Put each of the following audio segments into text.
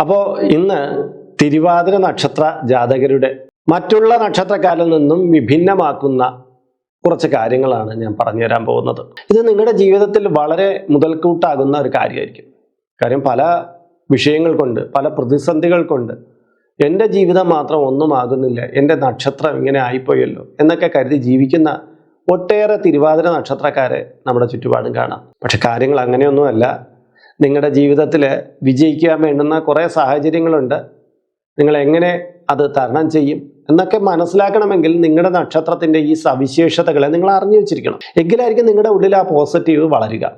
അപ്പോൾ ഇന്ന് തിരുവാതിര നക്ഷത്ര ജാതകരുടെ മറ്റുള്ള നക്ഷത്രക്കാരിൽ നിന്നും വിഭിന്നമാക്കുന്ന കുറച്ച് കാര്യങ്ങളാണ് ഞാൻ പറഞ്ഞു തരാൻ പോകുന്നത്. ഇത് നിങ്ങളുടെ ജീവിതത്തിൽ വളരെ മുതൽക്കൂട്ടാകുന്ന ഒരു കാര്യമായിരിക്കും. കാര്യം പല വിഷയങ്ങൾ കൊണ്ട് പല പ്രതിസന്ധികൾ കൊണ്ട് എന്റെ ജീവിതം മാത്രം ഒന്നും ആകുന്നില്ല എന്റെ നക്ഷത്രം ഇങ്ങനെ ആയിപ്പോയല്ലോ എന്നൊക്കെ കരുതി ജീവിക്കുന്ന ഒട്ടേറെ തിരുവാതിര നക്ഷത്രക്കാരെ നമ്മുടെ ചുറ്റുപാടും കാണാം. പക്ഷെ കാര്യങ്ങൾ അങ്ങനെയൊന്നുമല്ല. നിങ്ങളുടെ ജീവിതത്തിൽ വിജയിക്കാൻ വേണ്ടുന്ന കുറേ സാഹചര്യങ്ങളുണ്ട്. നിങ്ങൾ എങ്ങനെ അത് തരണം ചെയ്യും എന്നൊക്കെ മനസ്സിലാക്കണമെങ്കിൽ നിങ്ങളുടെ നക്ഷത്രത്തിന്റെ ഈ സവിശേഷതകളെ നിങ്ങൾ അറിഞ്ഞു വെച്ചിരിക്കണം. എങ്കിലായിരിക്കും നിങ്ങളുടെ ഉള്ളിൽ ആ പോസിറ്റീവ് വളരുക.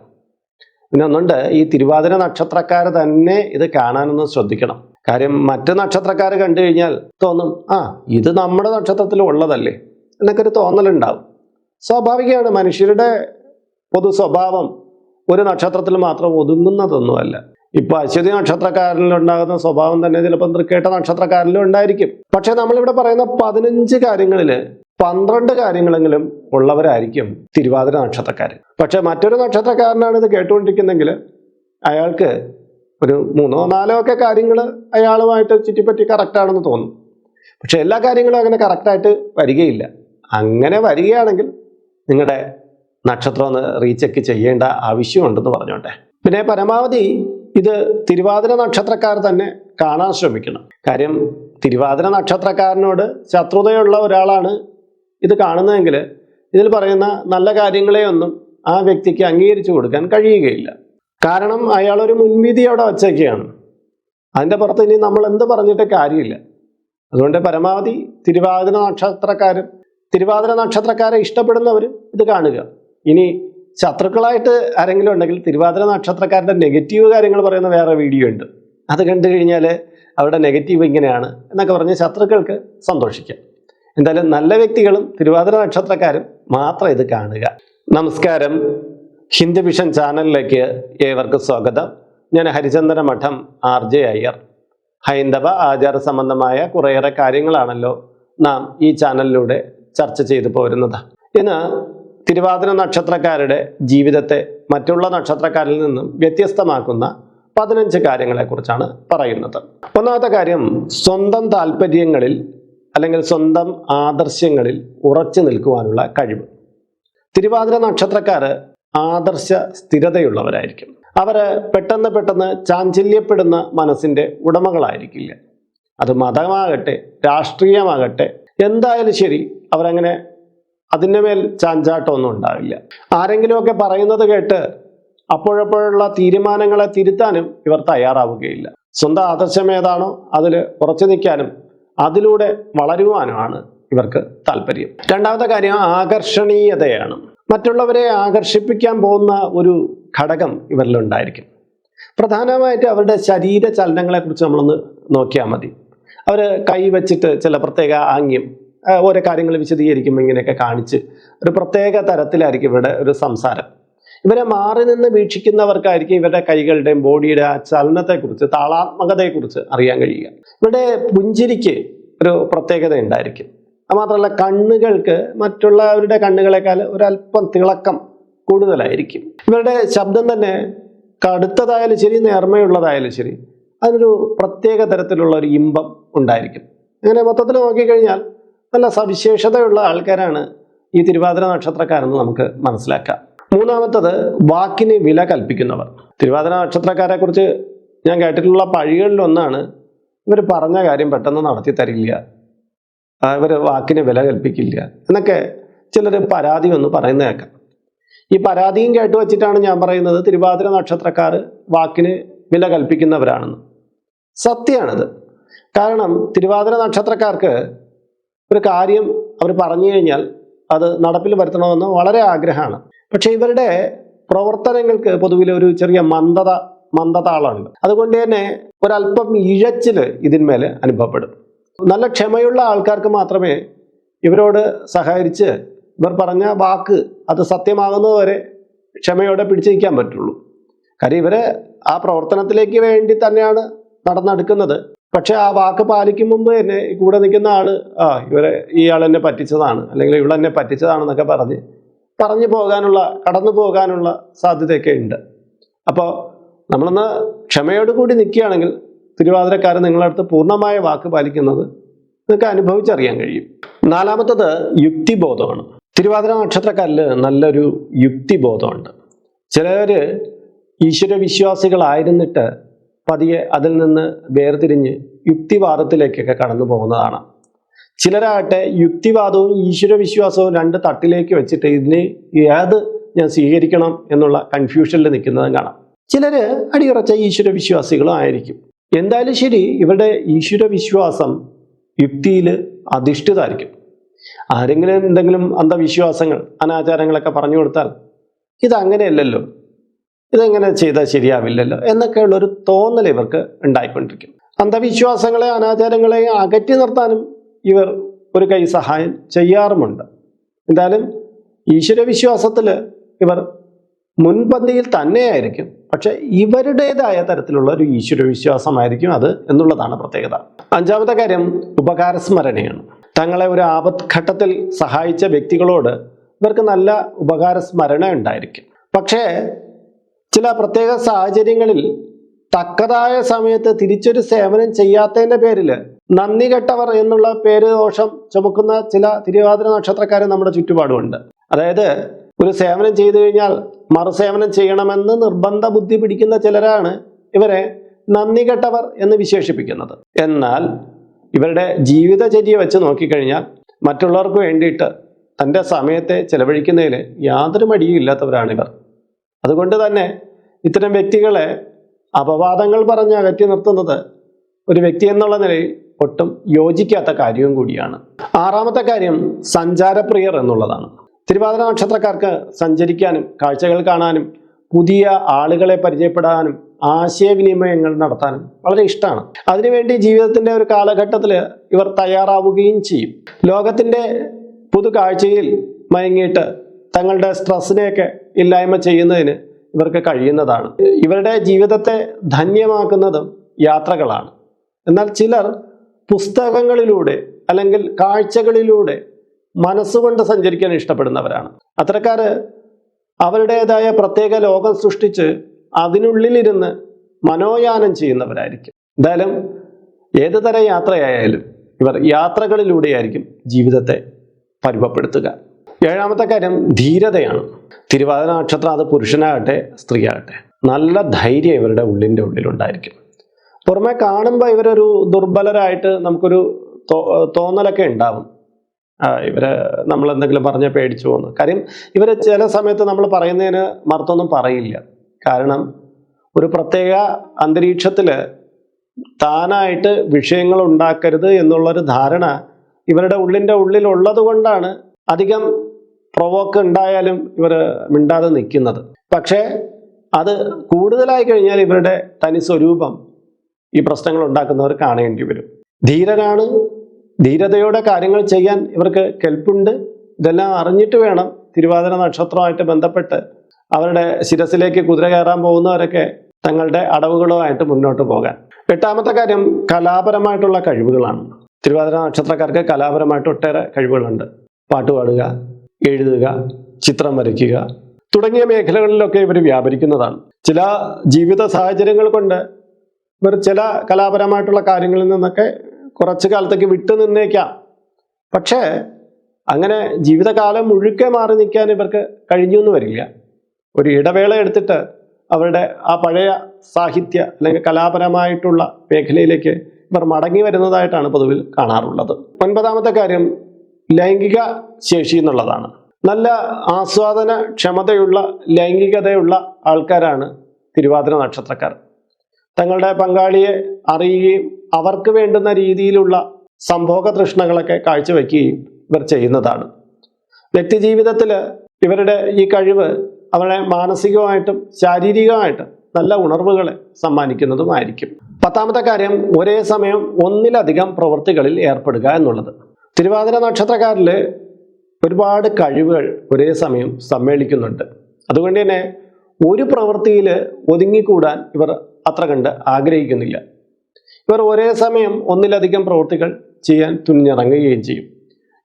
പിന്നെ ഒന്നുണ്ട് ഈ തിരുവാതിര നക്ഷത്രക്കാർ തന്നെ ഇത് കാണാനൊന്നും ശ്രദ്ധിക്കണം. കാര്യം മറ്റ് നക്ഷത്രക്കാർ കണ്ടു കഴിഞ്ഞാൽ തോന്നും ആ ഇത് നമ്മുടെ നക്ഷത്രത്തിൽ ഉള്ളതല്ലേ? എന്നൊക്കെ ഒരു തോന്നലുണ്ടാവും. സ്വാഭാവികമാണ് മനുഷ്യരുടെ പൊതു സ്വഭാവം ഒരു നക്ഷത്രത്തിൽ മാത്രം ഒതുങ്ങുന്നതൊന്നുമല്ല. ഇപ്പൊ അശ്വതി നക്ഷത്രക്കാരിലുണ്ടാകുന്ന സ്വഭാവം തന്നെ ചിലപ്പോൾ തൃക്കേട്ട നക്ഷത്രക്കാരനിലും ഉണ്ടായിരിക്കും. പക്ഷെ നമ്മളിവിടെ പറയുന്ന പതിനഞ്ച് കാര്യങ്ങളിൽ പന്ത്രണ്ട് കാര്യങ്ങളെങ്കിലും ഉള്ളവരായിരിക്കും തിരുവാതിര നക്ഷത്രക്കാർ പക്ഷെ മറ്റൊരു നക്ഷത്രക്കാരനാണ് ഇത് കേട്ടുകൊണ്ടിരിക്കുന്നെങ്കിൽ അയാൾക്ക് ഒരു മൂന്നോ നാലോ ഒക്കെ കാര്യങ്ങൾ അയാളുമായിട്ട് ചുറ്റിപ്പറ്റി കറക്റ്റാണെന്ന് തോന്നും. പക്ഷെ എല്ലാ കാര്യങ്ങളും അങ്ങനെ കറക്റ്റായിട്ട് വരികയില്ല. അങ്ങനെ വരികയാണെങ്കിൽ നിങ്ങളുടെ നക്ഷത്രം ഒന്ന് റീചെക്ക് ചെയ്യേണ്ട ആവശ്യമുണ്ടെന്ന് പറഞ്ഞോട്ടെ. പിന്നെ പരമാവധി ഇത് തിരുവാതിര നക്ഷത്രക്കാർ തന്നെ കാണാൻ ശ്രമിക്കണം. കാര്യം തിരുവാതിര നക്ഷത്രക്കാരനോട് ശത്രുതയുള്ള ഒരാളാണ് ഇത് കാണുന്നതെങ്കിൽ ഇതിൽ പറയുന്ന നല്ല കാര്യങ്ങളെയൊന്നും ആ വ്യക്തിക്ക് അംഗീകരിച്ചു കൊടുക്കാൻ കഴിയുകയില്ല. കാരണം അയാൾ ഒരു മുൻവിധി അവിടെ വച്ചേക്കുകയാണ് അതിന്റെ പുറത്ത് ഇനി നമ്മൾ എന്ത് പറഞ്ഞിട്ട് കാര്യമില്ല. അതുകൊണ്ട് പരമാവധി തിരുവാതിര നക്ഷത്രക്കാരും തിരുവാതിര നക്ഷത്രക്കാരെ ഇഷ്ടപ്പെടുന്നവരും ഇത് കാണുക. ഇനി ശത്രുക്കളായിട്ട് ആരെങ്കിലും ഉണ്ടെങ്കിൽ തിരുവാതിര നക്ഷത്രക്കാരുടെ നെഗറ്റീവ് കാര്യങ്ങൾ പറയുന്ന വേറെ വീഡിയോ ഉണ്ട്. അത് കണ്ടു കഴിഞ്ഞാൽ അവരുടെ നെഗറ്റീവ് ഇങ്ങനെയാണ് എന്നൊക്കെ പറഞ്ഞ് ശത്രുക്കൾക്ക് സന്തോഷിക്കാം. എന്തായാലും നല്ല വ്യക്തികളും തിരുവാതിര നക്ഷത്രക്കാരും മാത്രം ഇത് കാണുക. നമസ്കാരം. ഹിന്ദു വിഷൻ ചാനലിലേക്ക് ഏവർക്കും സ്വാഗതം. ഞാൻ ഹരിചന്ദ്ര മഠം ആർ ജെ അയ്യർ. ഹൈന്ദവ ആചാര സംബന്ധമായ കുറേയേറെ കാര്യങ്ങളാണല്ലോ നാം ഈ ചാനലിലൂടെ ചർച്ച ചെയ്തു പോരുന്നത്. ഇന്ന് തിരുവാതിര നക്ഷത്രക്കാരുടെ ജീവിതത്തെ മറ്റുള്ള നക്ഷത്രക്കാരിൽ നിന്നും വ്യത്യസ്തമാക്കുന്ന പതിനഞ്ച് കാര്യങ്ങളെക്കുറിച്ചാണ് പറയുന്നത്. ഒന്നാമത്തെ കാര്യം സ്വന്തം താല്പര്യങ്ങളിൽ അല്ലെങ്കിൽ സ്വന്തം ആദർശങ്ങളിൽ ഉറച്ചു നിൽക്കുവാനുള്ള കഴിവ്. തിരുവാതിര നക്ഷത്രക്കാർ ആദർശ സ്ഥിരതയുള്ളവരായിരിക്കും. അവർ പെട്ടെന്ന് പെട്ടെന്ന് ചാഞ്ചല്യപ്പെടുന്ന മനസ്സിന്റെ ഉടമകളായിരിക്കില്ല. അത് മതമാകട്ടെ രാഷ്ട്രീയമാകട്ടെ എന്തായാലും ശരി അവരങ്ങനെ അതിന്റെ മേൽ ചാഞ്ചാട്ടമൊന്നും ഉണ്ടാവില്ല. ആരെങ്കിലുമൊക്കെ പറയുന്നത് കേട്ട് അപ്പോഴപ്പോഴുള്ള തീരുമാനങ്ങളെ തിരുത്താനും ഇവർ തയ്യാറാവുകയില്ല. സ്വന്തം ആദർശം ഏതാണോ അതിൽ ഉറച്ചു നിൽക്കാനും അതിലൂടെ വളരുവാനുമാണ് ഇവർക്ക് താല്പര്യം. രണ്ടാമത്തെ കാര്യം ആകർഷണീയതയാണ്. മറ്റുള്ളവരെ ആകർഷിപ്പിക്കാൻ പോകുന്ന ഒരു ഘടകം ഇവരിലുണ്ടായിരിക്കും. പ്രധാനമായിട്ട് അവരുടെ ശരീര ചലനങ്ങളെക്കുറിച്ച് നമ്മളൊന്ന് നോക്കിയാൽ മതി. അവർ കൈ വെച്ചിട്ട് ചില പ്രത്യേക ആംഗ്യം ഓരോ കാര്യങ്ങൾ വിശദീകരിക്കുമ്പോൾ ഇങ്ങനെയൊക്കെ കാണിച്ച് ഒരു പ്രത്യേക തരത്തിലായിരിക്കും ഇവരുടെ ഒരു സംസാരം. ഇവരെ മാറി നിന്ന് വീക്ഷിക്കുന്നവർക്കായിരിക്കും ഇവരുടെ കൈകളുടെയും ബോഡിയുടെ ചലനത്തെക്കുറിച്ച് താളാത്മകതയെക്കുറിച്ച് അറിയാൻ കഴിയുക. ഇവരുടെ പുഞ്ചിരിക്ക് ഒരു പ്രത്യേകത ഉണ്ടായിരിക്കും. മാത്രമല്ല കണ്ണുകൾക്ക് മറ്റുള്ളവരുടെ കണ്ണുകളെക്കാൾ ഒരല്പം തിളക്കം കൂടുതലായിരിക്കും. ഇവരുടെ ശബ്ദം തന്നെ കടുത്തതായാലും ശരി നേർമയുള്ളതായാലും ശരി അതിനൊരു പ്രത്യേക തരത്തിലുള്ള ഒരു ഇമ്പം ഉണ്ടായിരിക്കും. അങ്ങനെ മൊത്തത്തിൽ നോക്കിക്കഴിഞ്ഞാൽ നല്ല സവിശേഷതയുള്ള ആൾക്കാരാണ് ഈ തിരുവാതിര നക്ഷത്രക്കാരെന്ന് നമുക്ക് മനസ്സിലാക്കാം. മൂന്നാമത്തത് വാക്കിന് വില കൽപ്പിക്കുന്നവർ. തിരുവാതിര നക്ഷത്രക്കാരെ കുറിച്ച് ഞാൻ കേട്ടിട്ടുള്ള പഴികളിലൊന്നാണ് ഇവർ പറഞ്ഞ കാര്യം പെട്ടെന്ന് നടത്തി തരില്ല. ഇവർ വാക്കിന് വില കൽപ്പിക്കില്ല. എന്നൊക്കെ ചിലർ പരാതി ഒന്ന് പറയുന്ന കേൾക്കാം. ഈ പരാതിയും കേട്ട് വച്ചിട്ടാണ് ഞാൻ പറയുന്നത് തിരുവാതിര നക്ഷത്രക്കാർ വാക്കിന് വില കൽപ്പിക്കുന്നവരാണെന്ന്. സത്യമാണത്. കാരണം തിരുവാതിര നക്ഷത്രക്കാർക്ക് ഒരു കാര്യം അവർ പറഞ്ഞു കഴിഞ്ഞാൽ അത് നടപ്പിൽ വരുത്തണമെന്ന് വളരെ ആഗ്രഹമാണ്. പക്ഷെ ഇവരുടെ പ്രവർത്തനങ്ങൾക്ക് പൊതുവിൽ ഒരു ചെറിയ മന്ദത മന്ദതാളമുണ്ട്. അതുകൊണ്ട് തന്നെ ഒരല്പം ഇഴച്ചിൽ ഇതിന്മേൽ അനുഭവപ്പെടും. നല്ല ക്ഷമയുള്ള ആൾക്കാർക്ക് മാത്രമേ ഇവരോട് സഹകരിച്ച് ഇവർ പറഞ്ഞ വാക്ക് അത് സത്യമാകുന്നതുവരെ ക്ഷമയോടെ പിടിച്ചു നിൽക്കാൻ പറ്റുള്ളൂ. കാര്യം ഇവർ ആ പ്രവർത്തനത്തിലേക്ക് വേണ്ടി തന്നെയാണ് നടന്നെടുക്കുന്നത്. പക്ഷെ ആ വാക്ക് പാലിക്കും മുമ്പ് തന്നെ കൂടെ നിൽക്കുന്ന ആൾ ആ ഇവരെ ഇയാൾ എന്നെ പറ്റിച്ചതാണ് അല്ലെങ്കിൽ ഇവളെന്നെ പറ്റിച്ചതാണെന്നൊക്കെ പറഞ്ഞ് പറഞ്ഞു പോകാനുള്ള കടന്നു പോകാനുള്ള സാധ്യതയൊക്കെ ഉണ്ട്. അപ്പോൾ നമ്മളൊന്ന് ക്ഷമയോട് കൂടി നിൽക്കുകയാണെങ്കിൽ തിരുവാതിരക്കാരൻ നിങ്ങളടുത്ത് പൂർണമായ വാക്ക് പാലിക്കുന്നത് നിങ്ങൾക്ക് അനുഭവിച്ചറിയാൻ കഴിയും. നാലാമത്തത് യുക്തിബോധമാണ്. തിരുവാതിര നക്ഷത്രക്കാരിൽ നല്ലൊരു യുക്തിബോധമുണ്ട്. ചിലവർ വിശ്വാസികളായിരുന്നിട്ട് പതിയെ അതിൽ നിന്ന് വേർതിരിഞ്ഞ് യുക്തിവാദത്തിലേക്കൊക്കെ കടന്നു പോകുന്നതാണ്. ചിലരാകട്ടെ യുക്തിവാദവും ഈശ്വരവിശ്വാസവും രണ്ട് തട്ടിലേക്ക് വെച്ചിട്ട് ഇതിനെ ഏത് ഞാൻ സ്വീകരിക്കണം എന്നുള്ള കൺഫ്യൂഷനിൽ നിൽക്കുന്നതും കാണാം. ചിലര് അടിയുറച്ച ഈശ്വര വിശ്വാസികളും ആയിരിക്കും. എന്തായാലും ശരി ഇവരുടെ ഈശ്വരവിശ്വാസം യുക്തിയിൽ അധിഷ്ഠിതമായിരിക്കും. ആരെങ്കിലും എന്തെങ്കിലും അന്ധവിശ്വാസങ്ങൾ അനാചാരങ്ങളൊക്കെ പറഞ്ഞു കൊടുത്താൽ ഇതങ്ങനെയല്ലല്ലോ. ഇതെങ്ങനെ ചെയ്താൽ ശരിയാവില്ലല്ലോ എന്നൊക്കെയുള്ള ഒരു തോന്നൽ ഇവർക്ക് ഉണ്ടായിക്കൊണ്ടിരിക്കും. അന്ധവിശ്വാസങ്ങളെ അനാചാരങ്ങളെ അകറ്റി നിർത്താനും ഇവർ ഒരു കൈ സഹായം ചെയ്യാറുമുണ്ട്. എന്തായാലും ഈശ്വരവിശ്വാസത്തിൽ ഇവർ മുൻപന്തിയിൽ തന്നെയായിരിക്കും. പക്ഷെ ഇവരുടേതായ തരത്തിലുള്ള ഒരു ഈശ്വര വിശ്വാസമായിരിക്കും അത് എന്നുള്ളതാണ് പ്രത്യേകത. അഞ്ചാമത്തെ കാര്യം ഉപകാരസ്മരണയാണ്. തങ്ങളെ ഒരു ആപത്ഘട്ടത്തിൽ സഹായിച്ച വ്യക്തികളോട് ഇവർക്ക് നല്ല ഉപകാരസ്മരണ ഉണ്ടായിരിക്കും. പക്ഷേ ചില പ്രത്യേക സാഹചര്യങ്ങളിൽ തക്കതായ സമയത്ത് തിരിച്ചൊരു സേവനം ചെയ്യാത്തതിന്റെ പേരിൽ നന്ദി കെട്ടവർ എന്നുള്ള പേര് ദോഷം ചുമക്കുന്ന ചില തിരുവാതിര നക്ഷത്രക്കാരും നമ്മുടെ ചുറ്റുപാടുമുണ്ട്. അതായത് ഒരു സേവനം ചെയ്തു കഴിഞ്ഞാൽ മറുസേവനം ചെയ്യണമെന്ന് നിർബന്ധ ബുദ്ധി പിടിക്കുന്ന ചിലരാണ് ഇവരെ നന്ദി കെട്ടവർ എന്ന് വിശേഷിപ്പിക്കുന്നത്. എന്നാൽ ഇവരുടെ ജീവിതചര്യ വെച്ച് നോക്കിക്കഴിഞ്ഞാൽ മറ്റുള്ളവർക്ക് വേണ്ടിയിട്ട് തന്റെ സമയത്തെ ചെലവഴിക്കുന്നതിൽ യാതൊരു മടിയും ഇല്ലാത്തവരാണ് ഇവർ അതുകൊണ്ട് തന്നെ ഇത്തരം വ്യക്തികളെ അപവാദങ്ങൾ പറഞ്ഞ് അകറ്റി നിർത്തുന്നത് ഒരു വ്യക്തി എന്നുള്ള നിലയിൽ ഒട്ടും യോജിക്കാത്ത കാര്യവും കൂടിയാണ്. ആറാമത്തെ കാര്യം സഞ്ചാരപ്രിയർ എന്നുള്ളതാണ്. തിരുവാതിര നക്ഷത്രക്കാർക്ക് സഞ്ചരിക്കാനും കാഴ്ചകൾ കാണാനും പുതിയ ആളുകളെ പരിചയപ്പെടാനും ആശയവിനിമയങ്ങൾ നടത്താനും വളരെ ഇഷ്ടമാണ്. അതിനുവേണ്ടി ജീവിതത്തിന്റെ ഒരു കാലഘട്ടത്തിൽ ഇവർ തയ്യാറാവുകയും ചെയ്യും. ലോകത്തിന്റെ പുതു കാഴ്ചയിൽ മയങ്ങിയിട്ട് തങ്ങളുടെ സ്ട്രെസ്സിനെയൊക്കെ ഇല്ലായ്മ ചെയ്യുന്നതിന് ഇവർക്ക് കഴിയുന്നതാണ്. ഇവരുടെ ജീവിതത്തെ ധന്യമാക്കുന്നതും യാത്രകളാണ്. എന്നാൽ ചിലർ പുസ്തകങ്ങളിലൂടെ അല്ലെങ്കിൽ കാഴ്ചകളിലൂടെ മനസ്സുകൊണ്ട് സഞ്ചരിക്കാൻ ഇഷ്ടപ്പെടുന്നവരാണ്. അത്തരക്കാർ അവരുടേതായ പ്രത്യേക ലോകം സൃഷ്ടിച്ച് അതിനുള്ളിലിരുന്ന് മനോയാനം ചെയ്യുന്നവരായിരിക്കും. എന്തായാലും ഏത് തരം യാത്രയായാലും ഇവർ യാത്രകളിലൂടെയായിരിക്കും ജീവിതത്തെ പരുവപ്പെടുത്തുക. ഏഴാമത്തെ കാര്യം ധീരതയാണ്. തിരുവാതിര നക്ഷത്രം അത് പുരുഷനാകട്ടെ സ്ത്രീയാകട്ടെ. നല്ല ധൈര്യം ഇവരുടെ ഉള്ളിന്റെ ഉള്ളിലുണ്ടായിരിക്കും. പുറമെ കാണുമ്പോൾ ഇവരൊരു ദുർബലരായിട്ട് നമുക്കൊരു തോന്നലൊക്കെ ഉണ്ടാവും. ഇവരെ നമ്മൾ എന്തെങ്കിലും പറഞ്ഞ പേടിച്ചു പോകുന്നു. കാര്യം ഇവർ ചില സമയത്ത് നമ്മൾ പറയുന്നതിന് മറുത്തൊന്നും പറയില്ല. കാരണം ഒരു പ്രത്യേക അന്തരീക്ഷത്തിൽ താനായിട്ട് വിഷയങ്ങൾ ഉണ്ടാക്കരുത് എന്നുള്ളൊരു ധാരണ ഇവരുടെ ഉള്ളിന്റെ ഉള്ളിലുള്ളത് കൊണ്ടാണ് അധികം പ്രൊവോക്ക് ഉണ്ടായാലും ഇവർ മിണ്ടാതെ നിൽക്കുന്നത്. പക്ഷേ അത് കൂടുതലായി കഴിഞ്ഞാൽ ഇവരുടെ തനി സ്വരൂപം ഈ പ്രശ്നങ്ങൾ ഉണ്ടാക്കുന്നവർ കാണേണ്ടി വരും. ധീരനാണ് ധീരതയോടെ കാര്യങ്ങൾ ചെയ്യാൻ ഇവർക്ക് കെൽപ്പുണ്ട്. ഇതെല്ലാം അറിഞ്ഞിട്ട് വേണം തിരുവാതിര നക്ഷത്രമായിട്ട് ബന്ധപ്പെട്ട് അവരുടെ ശിരസിലേക്ക് കുതിര കയറാൻ പോകുന്നവരൊക്കെ തങ്ങളുടെ അടവുകളുമായിട്ട് മുന്നോട്ട് പോകാൻ. എട്ടാമത്തെ കാര്യം കലാപരമായിട്ടുള്ള കഴിവുകളാണ്. തിരുവാതിര നക്ഷത്രക്കാർക്ക് കലാപരമായിട്ട് ഒട്ടേറെ കഴിവുകളുണ്ട്. പാട്ട് പാടുക എഴുതുക ചിത്രം വരയ്ക്കുക. തുടങ്ങിയ മേഖലകളിലൊക്കെ ഇവർ വ്യാപരിക്കുന്നതാണ്. ചില ജീവിത സാഹചര്യങ്ങൾ കൊണ്ട് ഇവർ ചില കലാപരമായിട്ടുള്ള കാര്യങ്ങളിൽ നിന്നൊക്കെ കുറച്ച് കാലത്തേക്ക് വിട്ടു നിന്നേക്കാം. പക്ഷേ അങ്ങനെ ജീവിതകാലം മുഴുക്കെ മാറി നിൽക്കാൻ ഇവർക്ക് കഴിഞ്ഞു എന്ന് വരില്ല. ഒരു ഇടവേള എടുത്തിട്ട് അവരുടെ ആ പഴയ സാഹിത്യ അല്ലെങ്കിൽ കലാപരമായിട്ടുള്ള മേഖലയിലേക്ക് ഇവർ മടങ്ങി വരുന്നതായിട്ടാണ് പൊതുവിൽ കാണാറുള്ളത്. ഒൻപതാമത്തെ കാര്യം ലൈംഗിക ശേഷി എന്നുള്ളതാണ്. നല്ല ആസ്വാദന ക്ഷമതയുള്ള ലൈംഗികതയുള്ള ആൾക്കാരാണ് തിരുവാതിര നക്ഷത്രക്കാർ. തങ്ങളുടെ പങ്കാളിയെ അറിയുകയും അവർക്ക് വേണ്ടുന്ന രീതിയിലുള്ള സംഭോഗ തൃഷ്ണകളൊക്കെ കാഴ്ചവെക്കുകയും ഇവർ ചെയ്യുന്നതാണ്. വ്യക്തി ജീവിതത്തിൽ ഇവരുടെ ഈ കഴിവ് അവരെ മാനസികമായിട്ടും ശാരീരികമായിട്ടും നല്ല ഉണർവുകളെ സമ്മാനിക്കുന്നതുമായിരിക്കും. പത്താമത്തെ കാര്യം ഒരേ സമയം ഒന്നിലധികം പ്രവൃത്തികളിൽ ഏർപ്പെടുക എന്നുള്ളത്. തിരുവാതിര നക്ഷത്രക്കാരിൽ ഒരുപാട് കഴിവുകൾ ഒരേ സമയം സമ്മേളിക്കുന്നുണ്ട്. അതുകൊണ്ട് തന്നെ ഒരു പ്രവൃത്തിയിൽ ഒതുങ്ങിക്കൂടാൻ ഇവർ അത്ര കണ്ട് ആഗ്രഹിക്കുന്നില്ല. ഇവർ ഒരേ സമയം ഒന്നിലധികം പ്രവൃത്തികൾ ചെയ്യാൻ തുനിഞ്ഞിറങ്ങുകയും ചെയ്യും.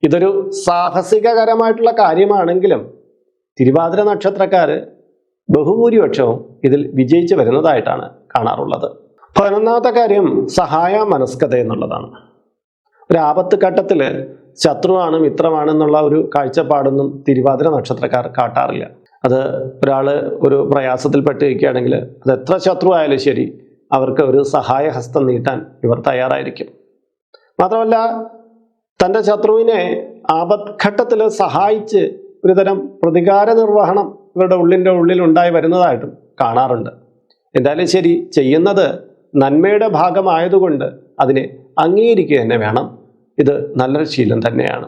ഇതൊരു സാഹസികകരമായിട്ടുള്ള കാര്യമാണെങ്കിലും തിരുവാതിര നക്ഷത്രക്കാർ ബഹുഭൂരിപക്ഷവും ഇതിൽ വിജയിച്ചു വരുന്നതായിട്ടാണ് കാണാറുള്ളത്. പതിനൊന്നാമത്തെ കാര്യം സഹായ മനസ്കത എന്നുള്ളതാണ്. ഒരു ആപത്ത് ഘട്ടത്തിൽ ശത്രുവാണ് മിത്രമാണെന്നുള്ള ഒരു കാഴ്ചപ്പാടൊന്നും തിരുവാതിര നക്ഷത്രക്കാർ കാട്ടാറില്ല. അത് ഒരാൾ ഒരു പ്രയാസത്തിൽ പെട്ടിരിക്കുകയാണെങ്കിൽ അത് എത്ര ശത്രു ആയാലും ശരി അവർക്ക് ഒരു സഹായഹസ്തം നീട്ടാൻ ഇവർ തയ്യാറായിരിക്കും. മാത്രമല്ല തന്റെ ശത്രുവിനെ ആപത്ഘട്ടത്തിൽ സഹായിച്ച് ഒരുതരം പ്രതികാര നിർവഹണം ഇവരുടെ ഉള്ളിന്റെ ഉള്ളിൽ ഉണ്ടായി വരുന്നതായിട്ടും കാണാറുണ്ട്. എന്തായാലും ശരി ചെയ്യുന്നത് നന്മയുടെ ഭാഗമായതുകൊണ്ട് അതിനെ അംഗീകരിക്കുക തന്നെ വേണം. ഇത് നല്ലൊരു ശീലം തന്നെയാണ്.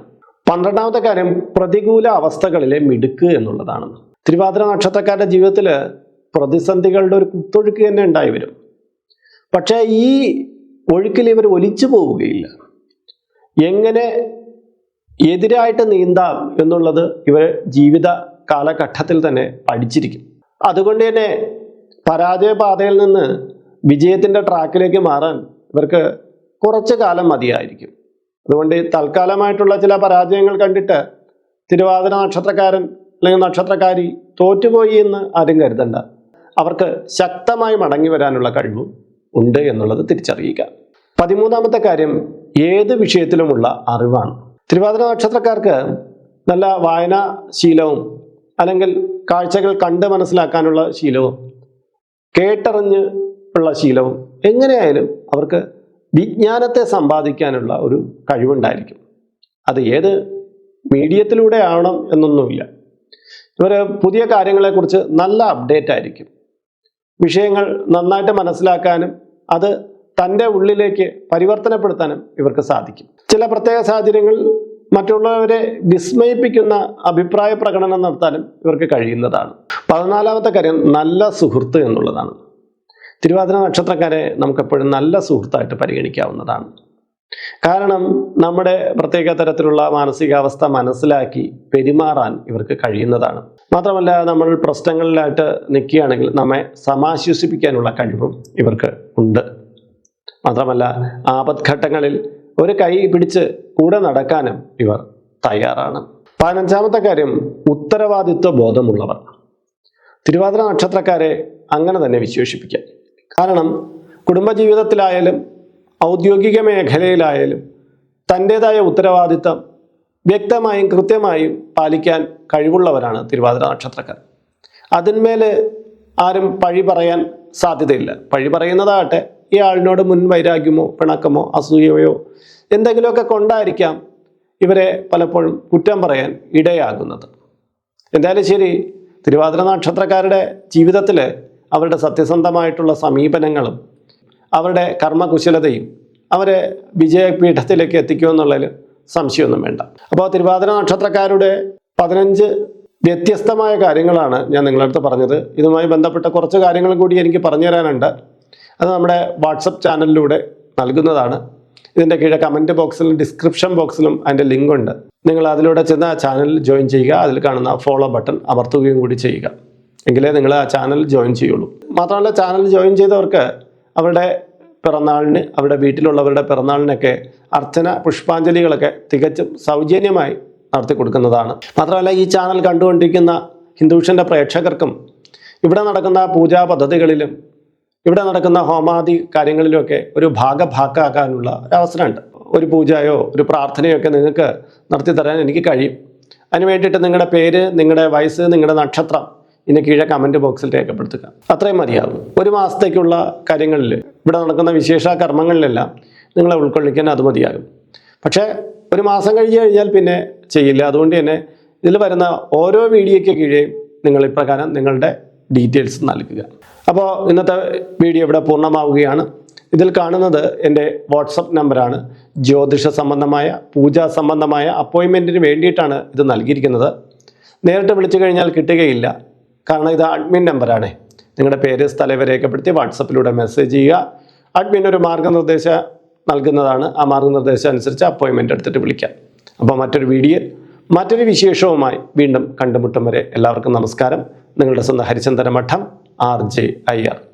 പന്ത്രണ്ടാമത്തെ കാര്യം പ്രതികൂല അവസ്ഥകളിലെ മിടുക്ക് എന്നുള്ളതാണ്. തിരുവാതിര നക്ഷത്രക്കാരുടെ ജീവിതത്തിൽ പ്രതിസന്ധികളുടെ ഒരു കുത്തൊഴുക്ക് തന്നെ ഉണ്ടായി വരും. പക്ഷേ ഈ ഒഴുക്കിൽ ഇവർ ഒലിച്ചു പോവുകയില്ല. എങ്ങനെ എതിരായിട്ട് നീന്താം എന്നുള്ളത് ഇവർ ജീവിത കാലഘട്ടത്തിൽ തന്നെ പഠിച്ചിരിക്കും. അതുകൊണ്ട് തന്നെ പരാജയപാതയിൽ നിന്ന് വിജയത്തിന്റെ ട്രാക്കിലേക്ക് മാറാൻ ഇവർക്ക് കുറച്ച് കാലം മതിയായിരിക്കും. അതുകൊണ്ട് ഈ തൽക്കാലമായിട്ടുള്ള ചില പരാജയങ്ങൾ കണ്ടിട്ട് തിരുവാതിര നക്ഷത്രക്കാരൻ അല്ലെങ്കിൽ നക്ഷത്രക്കാരി തോറ്റുപോയി എന്ന് ആരും കരുതണ്ട. അവർക്ക് ശക്തമായി മടങ്ങി വരാനുള്ള കഴിവും ഉണ്ട് എന്നുള്ളത് തിരിച്ചറിയുക. പതിമൂന്നാമത്തെ കാര്യം ഏത് വിഷയത്തിലുമുള്ള അറിവാണ്. തിരുവാതിര നക്ഷത്രക്കാർക്ക് നല്ല വായനാ ശീലവും അല്ലെങ്കിൽ കാഴ്ചകൾ കണ്ട് മനസ്സിലാക്കാനുള്ള ശീലവും കേട്ടറിഞ്ഞ് ഉള്ള ശീലവും എങ്ങനെയായാലും അവർക്ക് വിജ്ഞാനത്തെ സമ്പാദിക്കാനുള്ള ഒരു കഴിവുണ്ടായിരിക്കും. അത് ഏത് മീഡിയത്തിലൂടെ ആവണം എന്നൊന്നുമില്ല. ഇവർ പുതിയ കാര്യങ്ങളെക്കുറിച്ച് നല്ല അപ്ഡേറ്റ് ആയിരിക്കും. വിഷയങ്ങൾ നന്നായിട്ട് മനസ്സിലാക്കാനും അത് തന്റെ ഉള്ളിലേക്ക് പരിവർത്തനപ്പെടുത്താനും ഇവർക്ക് സാധിക്കും. ചില പ്രത്യേക സാഹചര്യങ്ങളിൽ മറ്റുള്ളവരെ വിസ്മയിപ്പിക്കുന്ന അഭിപ്രായ പ്രകടനം നടത്താനും ഇവർക്ക് കഴിയുന്നതാണ്. പതിനാലാമത്തെ കാര്യം നല്ല സുഹൃത്ത് എന്നുള്ളതാണ്. തിരുവാതിര നക്ഷത്രക്കാരെ നമുക്കെപ്പോഴും നല്ല സുഹൃത്തായിട്ട് പരിഗണിക്കാവുന്നതാണ്. കാരണം നമ്മുടെ പ്രത്യേക തരത്തിലുള്ള മാനസികാവസ്ഥ മനസ്സിലാക്കി പെരുമാറാൻ ഇവർക്ക് കഴിയുന്നതാണ്. മാത്രമല്ല നമ്മൾ പ്രശ്നങ്ങളിലായിട്ട് നിൽക്കുകയാണെങ്കിൽ നമ്മെ സമാശ്വസിപ്പിക്കാനുള്ള കഴിവും ഇവർക്ക് ഉണ്ട്. മാത്രമല്ല ആപത്ഘട്ടങ്ങളിൽ ഒരു കൈ പിടിച്ച് കൂടെ നടക്കാനും ഇവർ തയ്യാറാണ്. പതിനഞ്ചാമത്തെ കാര്യം ഉത്തരവാദിത്വ ബോധമുള്ളവർ തിരുവാതിര നക്ഷത്രക്കാരെ അങ്ങനെ തന്നെ വിശേഷിപ്പിക്കാം. കാരണം കുടുംബജീവിതത്തിലായാലും ഔദ്യോഗിക മേഖലയിലായാലും തന്റെതായ ഉത്തരവാദിത്തം വ്യക്തമായും കൃത്യമായും പാലിക്കാൻ കഴിവുള്ളവരാണ് തിരുവാതിര നക്ഷത്രക്കാർ. അതിന്മേൽ ആരും പഴി പറയാൻ സാധ്യതയില്ല. പഴി പറയുന്നതാകട്ടെ ഈ ആളിനോട് മുൻ വൈരാഗ്യമോ പിണക്കമോ അസൂയയോ എന്തെങ്കിലുമൊക്കെ കൊണ്ടായിരിക്കാം ഇവരെ പലപ്പോഴും കുറ്റം പറയാൻ ഇടയാകുന്നത്. എന്തായാലും ശരി തിരുവാതിര നക്ഷത്രക്കാരുടെ ജീവിതത്തിൽ അവരുടെ സത്യസന്ധമായിട്ടുള്ള സമീപനങ്ങളും അവരുടെ കർമ്മകുശലതയും അവരെ വിജയപീഠത്തിലേക്ക് എത്തിക്കുമെന്നുള്ളതിൽ സംശയമൊന്നും വേണ്ട. അപ്പോൾ തിരുവാതിര നക്ഷത്രക്കാരുടെ പതിനഞ്ച് വ്യത്യസ്തമായ കാര്യങ്ങളാണ് ഞാൻ നിങ്ങളടുത്ത് പറഞ്ഞത്. ഇതുമായി ബന്ധപ്പെട്ട കുറച്ച് കാര്യങ്ങളും കൂടി എനിക്ക് പറഞ്ഞു തരാനുണ്ട്. അത് നമ്മുടെ വാട്സപ്പ് ചാനലിലൂടെ നൽകുന്നതാണ്. ഇതിന്റെ കീഴെ കമന്റ് ബോക്സിലും ഡിസ്ക്രിപ്ഷൻ ബോക്സിലും അതിന്റെ ലിങ്ക് ഉണ്ട് നിങ്ങൾ അതിലൂടെ ചെന്ന് ആ ചാനലിൽ ജോയിൻ ചെയ്യുക. അതിൽ കാണുന്ന ഫോളോ ബട്ടൺ അമർത്തുകയും കൂടി ചെയ്യുക. എങ്കിലേ നിങ്ങൾ ആ ചാനൽ ജോയിൻ ചെയ്യുള്ളൂ. മാത്രമല്ല ചാനൽ ജോയിൻ ചെയ്തവർക്ക് അവരുടെ പിറന്നാളിന് അവരുടെ വീട്ടിലുള്ളവരുടെ പിറന്നാളിനൊക്കെ അർച്ചന പുഷ്പാഞ്ജലികളൊക്കെ തികച്ചും സൗജന്യമായി നടത്തി കൊടുക്കുന്നതാണ്. മാത്രമല്ല ഈ ചാനൽ കണ്ടുകൊണ്ടിരിക്കുന്ന ഹിന്ദുഷന്റെ പ്രേക്ഷകർക്കും ഇവിടെ നടക്കുന്ന പൂജാ പദ്ധതികളിലും ഇവിടെ നടക്കുന്ന ഹോമാദി കാര്യങ്ങളിലുമൊക്കെ ഒരു ഭാഗഭാക്കാക്കാനുള്ള ഒരു അവസരമുണ്ട്. ഒരു പൂജയോ ഒരു പ്രാർത്ഥനയോ ഒക്കെ നിങ്ങൾക്ക് നടത്തി തരാൻ എനിക്ക് കഴിയും. അതിന് വേണ്ടിയിട്ട് നിങ്ങളുടെ പേര് നിങ്ങളുടെ വയസ്സ് നിങ്ങളുടെ നക്ഷത്രം ഇതിന് കീഴെ കമന്റ് ബോക്സിൽ രേഖപ്പെടുത്തുക. അത്രയും മതിയാകും ഒരു മാസത്തേക്കുള്ള കാര്യങ്ങളിൽ ഇവിടെ നടക്കുന്ന വിശേഷ കർമ്മങ്ങളിലെല്ലാം നിങ്ങളെ ഉൾക്കൊള്ളിക്കാൻ അത് മതിയാകും. പക്ഷേ ഒരു മാസം കഴിഞ്ഞ് കഴിഞ്ഞാൽ പിന്നെ ചെയ്യില്ല. അതുകൊണ്ട് തന്നെ ഇതിൽ വരുന്ന ഓരോ വീഡിയോയ്ക്ക് കീഴെയും നിങ്ങൾ ഇപ്രകാരം നിങ്ങളുടെ ഡീറ്റെയിൽസ് നൽകുക. അപ്പോൾ ഇന്നത്തെ വീഡിയോ ഇവിടെ പൂർണമാവുകയാണ്. ഇതിൽ കാണുന്നത് എന്റെ വാട്സപ്പ് നമ്പറാണ് ജ്യോതിഷ സംബന്ധമായ പൂജാ സംബന്ധമായ അപ്പോയിൻമെന്റിന് വേണ്ടിയിട്ടാണ് ഇത് നൽകിയിരിക്കുന്നത്. നേരിട്ട് വിളിച്ചു കഴിഞ്ഞാൽ കിട്ടുകയില്ല. കാരണം ഇത് അഡ്മിൻ നമ്പറാണ് നിങ്ങളുടെ പേര് സ്ഥലം രേഖപ്പെടുത്തി വാട്സപ്പിലൂടെ മെസ്സേജ് ചെയ്യുക. അഡ്മിൻ ഒരു മാർഗനിർദ്ദേശം നൽകുന്നതാണ്. ആ മാർഗനിർദ്ദേശം അനുസരിച്ച് അപ്പോയിൻമെന്റ് എടുത്തിട്ട് വിളിക്കാം. അപ്പോൾ മറ്റൊരു വീഡിയോ മറ്റൊരു വിശേഷവുമായി വീണ്ടും കണ്ടുമുട്ടും വരെ എല്ലാവർക്കും നമസ്കാരം. നിങ്ങളുടെ സ്വന്തം ഹരിചന്ദന മഠം ആർ ജെ അയ്യർ.